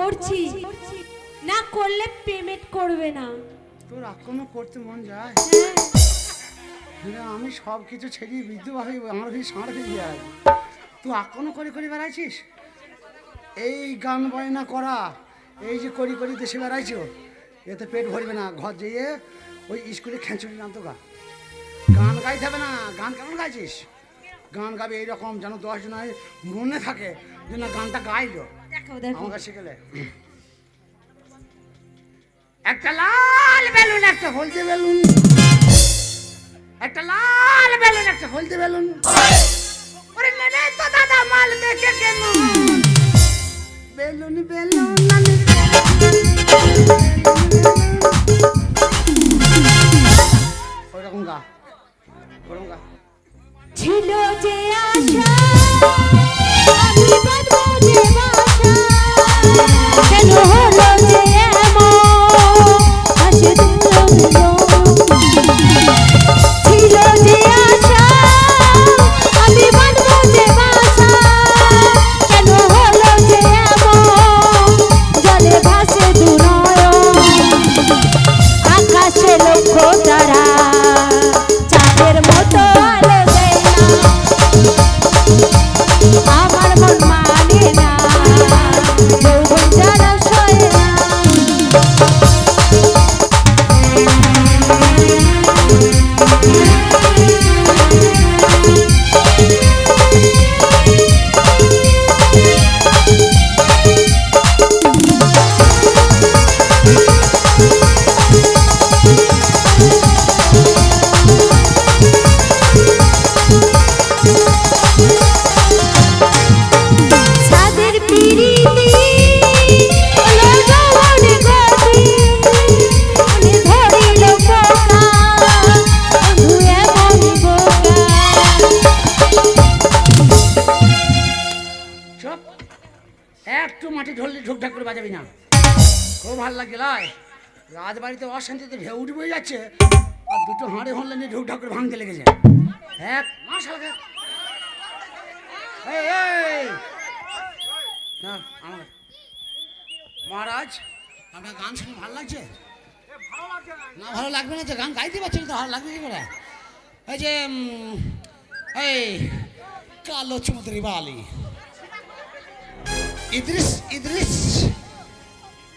করছি। না করলে পেমেন্ট করবে না। তোর আক্রমণ করতে মন যায়? হ্যাঁ। আমি সব কিছু ছেড়িয়ে বিদ্যুৎ হয়ে আমার ভিড় সাঁড় হয়ে যায় তুই আক্রমণ করে করে বেড়াইছিস? এই গান বায়না করা এই যে করি করি দেশে বেড়াইছো এতে পেট ভরবে না ঘর যেয়ে ওই স্কুলে খেঁচুড়ি নাম তো গা। গান গাইতে হবে না গান কেমন গাইছিস? গান গাবে এইরকম যেন দশ জনের মনে থাকে যে না গানটা গাইলো। দেখো। দেখো একটা লাল বেলুন একটা হলদে বেলুন। একটা লাল বেলুন একটা হলদে বেলুন। ওরে নেবে তো দাদা মাল দেখে কেন বেলুন বেলুন নানি ওরকম গা ওরকম গা। ছিল যে আশা আমি বাঁধবো যে কেন হলো যে এমন হাসি দিল ঢুকঢাক করে বাজাবি না। খুব ভালো লাগে লাই রাজবাড়িতে অশান্তিতে ঢেউ উঠে যাচ্ছে। আর দুটো হাঁড়ে হলে নিয়ে ঢুকঢাক করে ভাঙতে লেগেছে। এক মাস আগে আমার। মহারাজ, আপনার গান শুনে ভালো লাগছে? না, ভালো লাগবে না তো। গান গাইতে পারছেন তো, ভালো লাগবে কি করে? এই যে এই কালো চুমুদ্রি বালি। ইদ্রিস ইদ্রিস।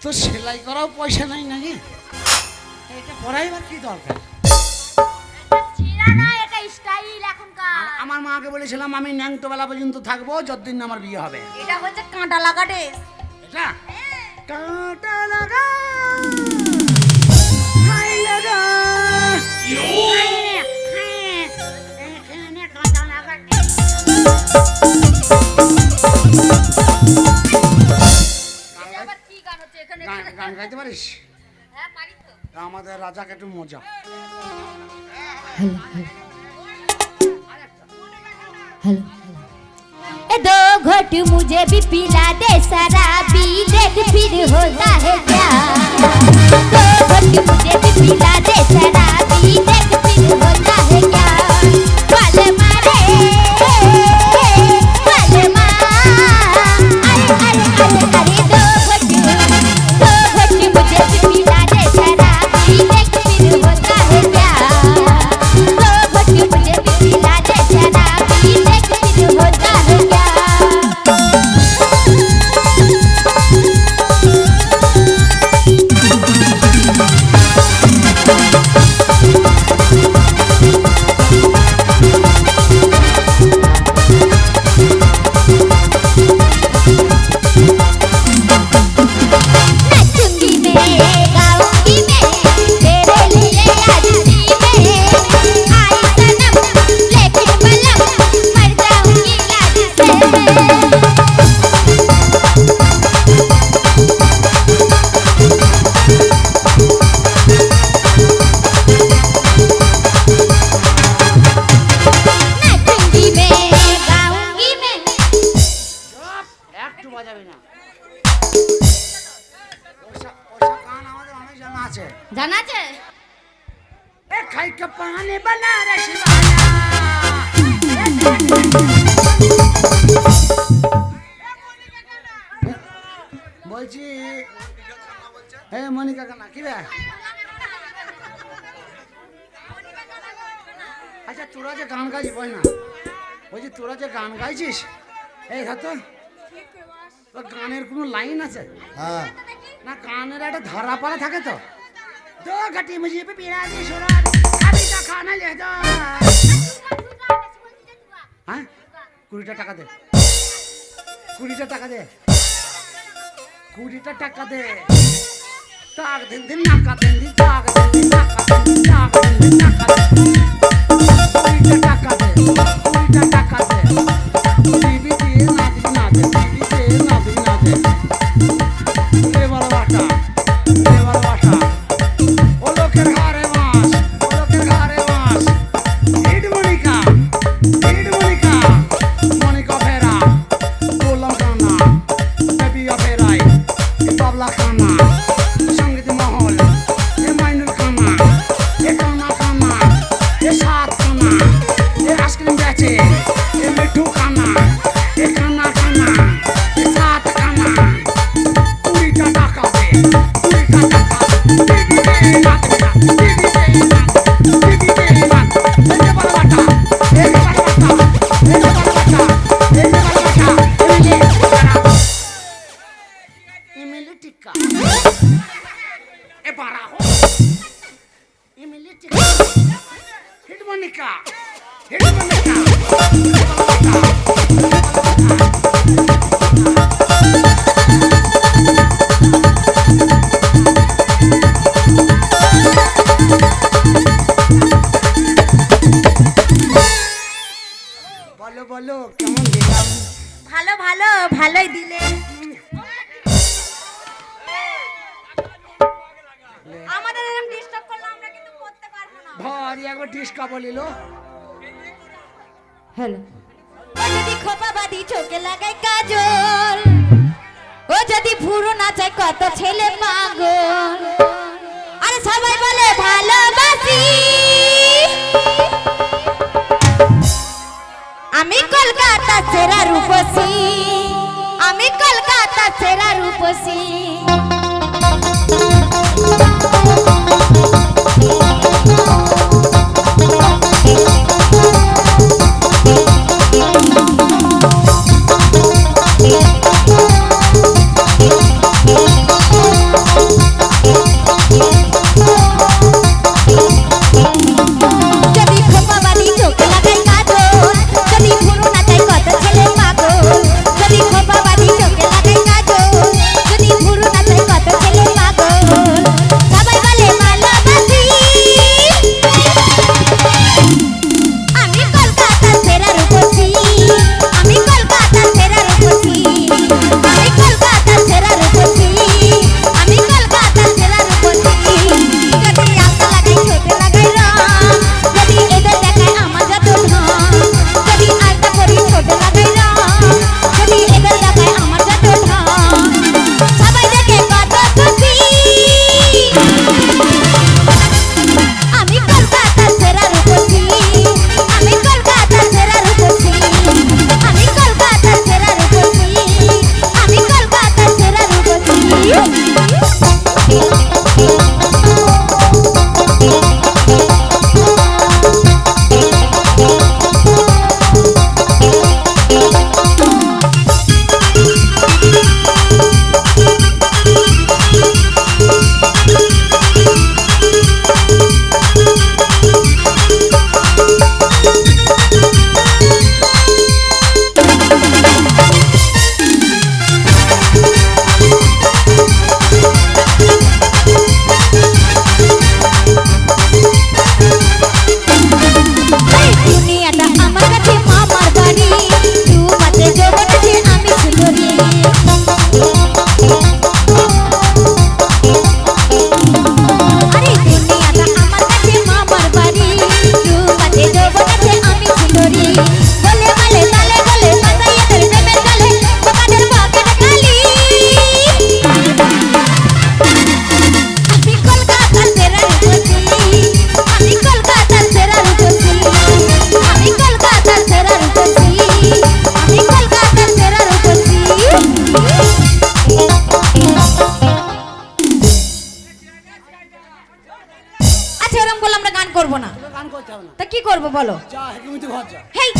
তো সেলাই করাও পয়সা নাই নাকি? এটা বা কি দরকার? ছিঁড়া না এটা স্টাইল এখনকার। আমার মাকে বলেছিলাম আমি ন্যাংটো বেলা পর্যন্ত থাকব যতদিন আমার বিয়ে হবে। এটা হচ্ছে কাঁটা লাগা ড্রেস এটা কাঁটা গান গান গাইতে পারিস হ্যাঁ পারি তো আমাদের রাজাকে একটু মজা ए दो घोट मुझे भी पिला दे शराबी देख फिर होता है क्या दो घोट मुझे भी पिला दे शराबी देख फिर होता है क्या वाले मारे আচ্ছা তোরা যে গান গাইছিস বই না। বলছি তোরা যে গান গাইছিস এই হ্যাঁ হাত গানের কোনো লাইন আছে? হ্যাঁ। না গানের একটা ধারা পারা থাকে তো? হ্যাঁ? কুড়িটা টাকা দে। কুড়িটা টাকা দে। কুড়িটা টাকা দে। তাক দিন দিন, নাকা দিন দিন তাক দিন দিন, নাকা দিন দিন তাক দিন দিন, নাকা দিন। কুড়িটা টাকা দে, কুড়িটা টাকা দে। এমিলি টিক্কা এ বাড়া হো এমিলি টিক্কা হিডমনিকা হিডমনিকা বলো বলো কেমন দিলাম? ভালো ভালো ভালোই দিলে। আমাদের এরকম ডিস্টার্ব করলে আমরা কিন্তু করতে পারব না। ভারি একবার ডিস্কা বলিল হ্যালো। ও যদি খোপাবাদি চোখে লাগায় কাজল ও যদি ভুরু নাচায় কত ছেলে পাগল। আরে সবাই বলে ভালোবাসি। আমি কলকাতা সেরা রূপসী। আমি কলকাতা সেরা রূপসী। বলো? যা হেকিমিতে ঘর যা। হেই!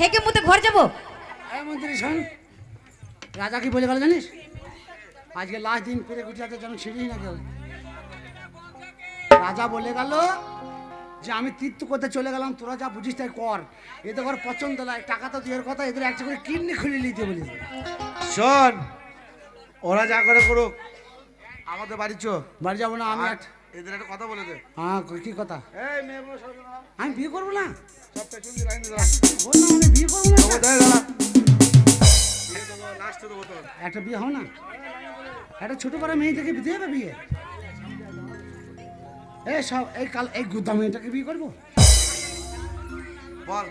হেকে মুতে ঘর যাব? এই মন্ত্রী শোন। রাজা কি বলে গেল জানিস? আজকে লাস্ট দিন পেরে গুটিয়াতে যেন ছিঁড়ি না কেউ রাজা বলে গেল যে আমি তীর্থ করতে চলে গেলাম তোরা যা বুঝিস তাই কর। এতে ঘর পছন্দ নয় টাকা তো দুয়ের কথা এদের একটা করে কিডনি খুলে নিতে বলি শোন ওরা যা করে করুক আমাদের বাড়ি চো। বাড়ি যাব না আমি এদের একটা কথা বলে দে। হ্যাঁ কি কথা? এই মেয়ে বলে আমি বিয়ে করব না? সব পেছন দিয়ে লাইন দিয়ে বললাম আমি বিয়ে করব না। দাঁড়া লাস্টে দেবো একটা বিয়ে হবে না? একটা ছোট বড় মেয়ে থেকে বিয়ে হবে বিয়ে? এই সব এই কাল এই গুদ্দা মেয়েটাকে বিয়ে করব? বল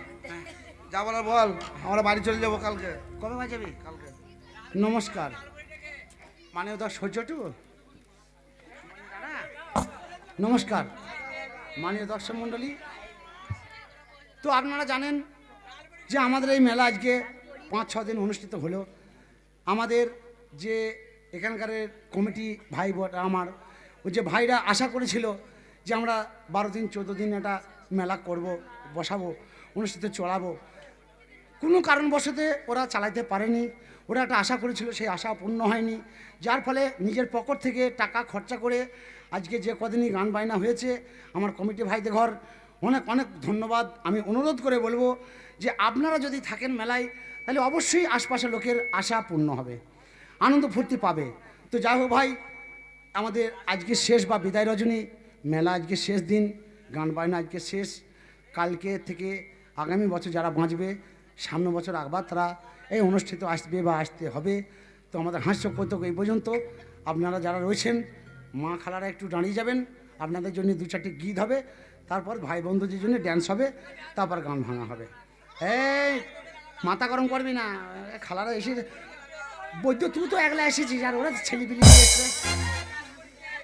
যা বলার বল আমরা বাড়ি চলে যাব কালকে। কবে বাজাবি কালকে। নমস্কার। মানে ওটা সহ্যটু নমস্কার মানীয় দর্শক মণ্ডলী। তো আপনারা জানেন যে আমাদের এই মেলা আজকে পাঁচ, ছ দিন অনুষ্ঠিত হলো। আমাদের যে এখানকার কমিটি ভাই আমার, ওই যে ভাইরা আশা করেছিল যে আমরা বারো দিন, চোদ্দ দিন একটা মেলা করব, বসাবো, অনুষ্ঠিত চড়াবো। কোনো কারণবশতে ওরা চালাইতে পারেনি। ওরা একটা আশা করেছিল, সেই আশা পূর্ণ হয়নি। যার ফলে নিজের পকেট থেকে টাকা খরচা করে আজকে যে কদিনই গান বায়না হয়েছে, আমার কমিটি ভাইদের ঘর, অনেক অনেক ধন্যবাদ। আমি অনুরোধ করে বলব যে আপনারা যদি থাকেন মেলায়, তাহলে অবশ্যই আশপাশের লোকের আশা পূর্ণ হবে, আনন্দ ফুর্তি পাবে। তো যাই হোক ভাই, আমাদের আজকে শেষ বা বিদায় রজনী, মেলা আজকে শেষ দিন, গান বায়না আজকে শেষ। কালকে থেকে আগামী বছর যারা বাঁচবে সামনে বছর আবার তারা এই অনুষ্ঠিত আসবে বা আসতে হবে। তো আমাদের হাস্য কৌতুক এই পর্যন্ত। আপনারা যারা রয়েছেন, মা খালারা একটু দাঁড়িয়ে যাবেন। আপনাদের জন্য দু চারটি গীত হবে। তারপর ভাই বন্ধুদের জন্য ড্যান্স হবে। তারপর গান ভাঙা হবে। এই, মাথা গরম করবি না। খালারা এসে বৈদ্য তুই তো একলা এসেছিস আর ওরা ছেলেপিলি এসছে।